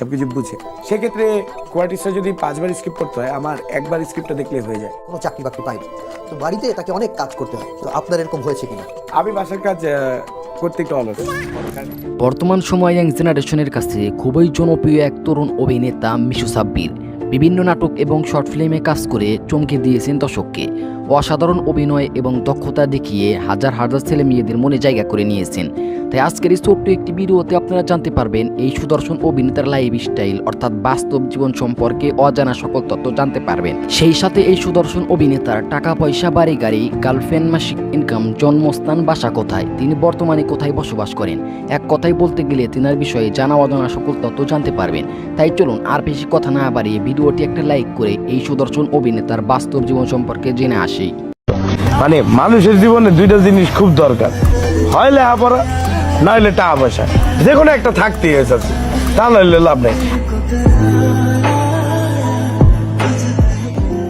সব কিছু বুঝে। সেক্ষেত্রে কোয়ার্টিসটা যদি পাঁচবার স্কিপ করতে হয় আমার একবার স্ক্রিপ্টটা দেখলে হয়ে যায়। কোনো চাকরি বাকরি পাইনি তো বাড়িতে তাকে অনেক কাজ করতে হয়। তো আপনার এরকম হয়েছে কিনা? আমি বাসার কাজ করতে একটু অলস। বর্তমান সময়ে ইয়াং জেনারেশনের কাছে খুবই জনপ্রিয় এক তরুণ অভিনেতা মিশু সাব্বির। বিভিন্ন নাটক এবং শর্ট ফিল্মে কাজ করে চমকে দিয়েছেন দর্শককে। অসাধারণ অভিনয় এবং দক্ষতা দেখিয়ে হাজার হাজার ছেলে মেয়েদের মনে জায়গা করে নিয়েছেন। তাই আজকের এই ছোট্ট একটি ভিডিওতে আপনারা জানতে পারবেন, এই সুদর্শন অভিনেতার লাইফ স্টাইল অর্থাৎ বাস্তব জীবন সম্পর্কে অজানা সকল তথ্য জানতে পারবেন। সেই সাথে এই সুদর্শন অভিনেতার টাকা পয়সা বাড়ি গাড়ি গার্লফ্রেন্ড মাসিক ইনকাম জন্মস্থান, বাসা কোথায়, তিনি বর্তমানে কোথায় বসবাস করেন, এক কথায় বলতে গেলে তিনার বিষয়ে জানা অজানা সকল তথ্য জানতে পারবেন। তাই চলুন আর বেশি কথা না বাড়িয়ে ভিডিওটি একটা লাইক করে এই সুদর্শন অভিনেতার বাস্তব জীবন সম্পর্কে জেনে আসি। মানে মানুষের জীবনে দুইটা জিনিস খুব দরকার। হয় লেখাপড়া, নইলে টাকা পয়সা। যে কোনো একটা থাকতেই হয়েছে। তা নইলে লাভ নেই।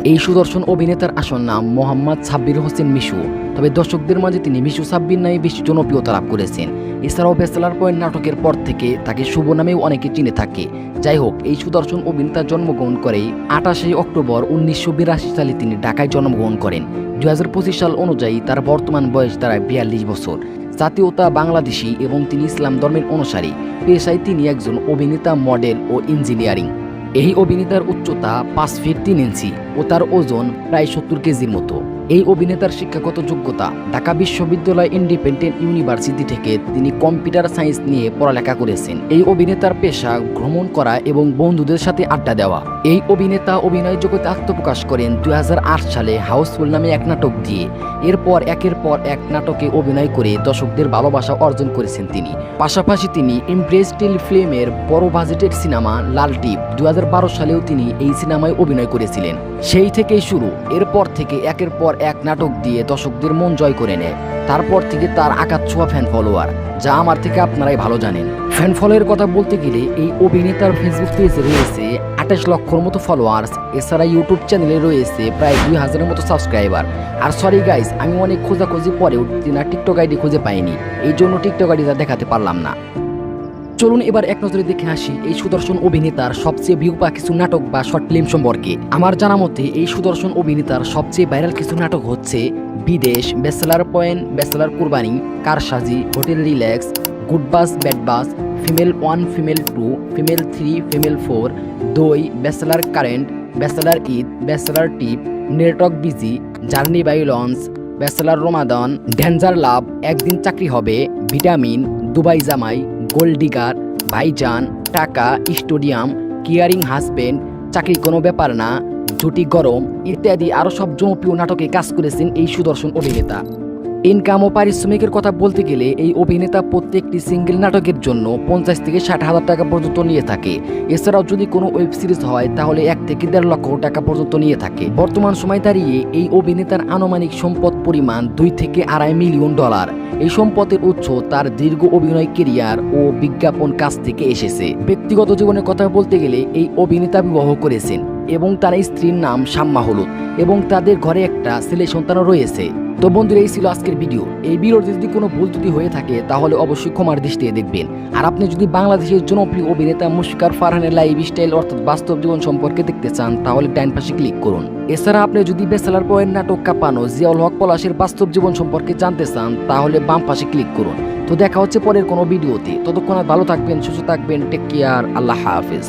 এই সুদর্শন অভিনেতার আসল নাম মোহাম্মদ সাব্বির হোসেন মিশু। তবে দর্শকদের মাঝে তিনি মিশু সাব্বির নামে বেশি জনপ্রিয়তা লাভ করেছেন। এছাড়াও ব্যাচেলার পয়েন্ট নাটকের পর থেকে তাকে শুভ নামেও অনেকে চিনে থাকে। যাই হোক, এই সুদর্শন অভিনেতা জন্মগ্রহণ করে আঠাশে অক্টোবর উনিশশো বিরাশি সালে তিনি ঢাকায় জন্মগ্রহণ করেন। দু হাজার পঁচিশ সাল অনুযায়ী তার বর্তমান বয়স দাঁড়ায় বিয়াল্লিশ বছর। জাতীয়তা বাংলাদেশি এবং তিনি ইসলাম ধর্মের অনুসারী। পেশায় তিনি একজন অভিনেতা, মডেল ও ইঞ্জিনিয়ারিং। এই অভিনেতার উচ্চতা পাঁচ ফিট তিন ইঞ্চি ও তার ওজন প্রায় সত্তর কেজির মতো। এই অভিনেতার শিক্ষাগত যোগ্যতা ঢাকা বিশ্ববিদ্যালয় ইন্ডিপেন্ডেন্ট ইউনিভার্সিটি থেকে তিনি কম্পিউটার সায়েন্স নিয়ে পড়ালেখা করেছেন। এই অভিনেতার পেশা ভ্রমণ করা এবং বন্ধুদের সাথে আড্ডা দেওয়া। এই অভিনেতা অভিনয় জগতে আত্মপ্রকাশ করেন দুই হাজার আট সালে হাউসফুল নামে এক নাটক দিয়ে। এরপর একের পর এক নাটকে অভিনয় করে দর্শকদের ভালোবাসা অর্জন করেছেন তিনি। পাশাপাশি তিনি ইমপ্রেস টেলিফিল্মের বড় বাজেটের সিনেমা লাল টিপ দুই হাজার বারো সালেও তিনি এই সিনেমায় অভিনয় করেছিলেন। সেই থেকেই শুরু। এরপর থেকে একের পর এক নাটক দিয়ে দর্শকদের মন জয় করে নেয়। তারপর থেকে তার আকাশ ছোঁয়া ফ্যান ফলোয়ার যা আমার থেকে আপনারাই ভালো জানেন। ফ্যান ফলোয়ের কথা বলতে গেলে এই অভিনেতার ফেসবুক পেজে রয়েছে আঠাশ লক্ষর মতো ফলোয়ার্স এছাড়া ইউটিউব চ্যানেলে রয়েছে প্রায় দুই হাজারের মতো সাবস্ক্রাইবার আর সরি গাইস আমি অনেক খোঁজাখুঁজি পরেও তিনার টিকটক আইডি খুঁজে পাইনি, এই জন্য টিকটক আইডিটা দেখাতে পারলাম না। চলুন এবার এক নজরে দেখে আসি এই সুদর্শন অভিনেতার সবচেয়ে ভিউ পা কিছু নাটক বা শর্ট ফিল্ম সম্পর্কে। আমার জানা মতে, এই সুদর্শন অভিনেতার সবচেয়ে ভাইরাল কিছু নাটক হচ্ছে বিদেশ ব্যাচেলার পয়েন্ট ব্যাচেলার কুরবানি, কারসাজি, hotel relax good bus bad bus female one female two female three female four দই bachelor current bachelor Eid bachelor tip network busy, journey by launch bachelor Ramadan, danger love, একদিন চাকরি হবে, vitamin, Dubai জামাই gold digger ভাইজান, টাকা, stadium caring husband চাকরি কোনো ব্যাপার না, জুটি গরম, ইত্যাদি আরও সব জনপ্রিয় নাটকে কাজ করেছেন এই সুদর্শন অভিনেতা। ইনকাম ও পারিশ্রমিকের কথা বলতে গেলে এই অভিনেতা প্রত্যেকটি সিঙ্গেল নাটকের জন্য পঞ্চাশ থেকে ষাট হাজার টাকা পর্যন্ত নিয়ে থাকে। এছাড়াও যদি কোনো ওয়েব সিরিজ হয়, তাহলে এক থেকে দেড় লক্ষ টাকা পর্যন্ত নিয়ে থাকে। বর্তমান সময় দাঁড়িয়ে এই অভিনেতার আনুমানিক সম্পদ পরিমাণ দুই থেকে আড়াই মিলিয়ন ডলার। এই সম্পদের উৎস তার দীর্ঘ অভিনয় কেরিয়ার ও বিজ্ঞাপন কাজ থেকে এসেছে। ব্যক্তিগত জীবনের কথা বলতে গেলে এই অভিনেতা বিবাহ করেছেন এবং তার স্ত্রীর নাম শাম্মা হলুদ এবং তাদের ঘরে একটা ছেলে সন্তানও রয়েছে। তো বন্ধুরা, এই ছিল আজকের ভিডিও। এই ভিডিওতে যদি কোনো ভুল ত্রুটি হয়ে থাকে, তাহলে অবশ্যই ক্ষমার দৃষ্টিতে দেখবেন। আর আপনি যদি বাংলাদেশের জনপ্রিয় অভিনেতা মুশকার ফারহানের লাইফ স্টাইল অর্থাৎ বাস্তব জীবন সম্পর্কে দেখতে চান, তাহলে ডাইন পাশে ক্লিক করুন। এছাড়া আপনি যদি বেসালার পয়েন্ট নাটক কাপানো, জিয়াউল হক পলাশের বাস্তব জীবন সম্পর্কে জানতে চান, তাহলে বাম পাশে ক্লিক করুন। তো দেখা হচ্ছে পরের কোনো ভিডিওতে। ততক্ষণ ভালো থাকবেন, সুস্থ থাকবেন টেক কেয়ার আল্লাহ হাফেজ।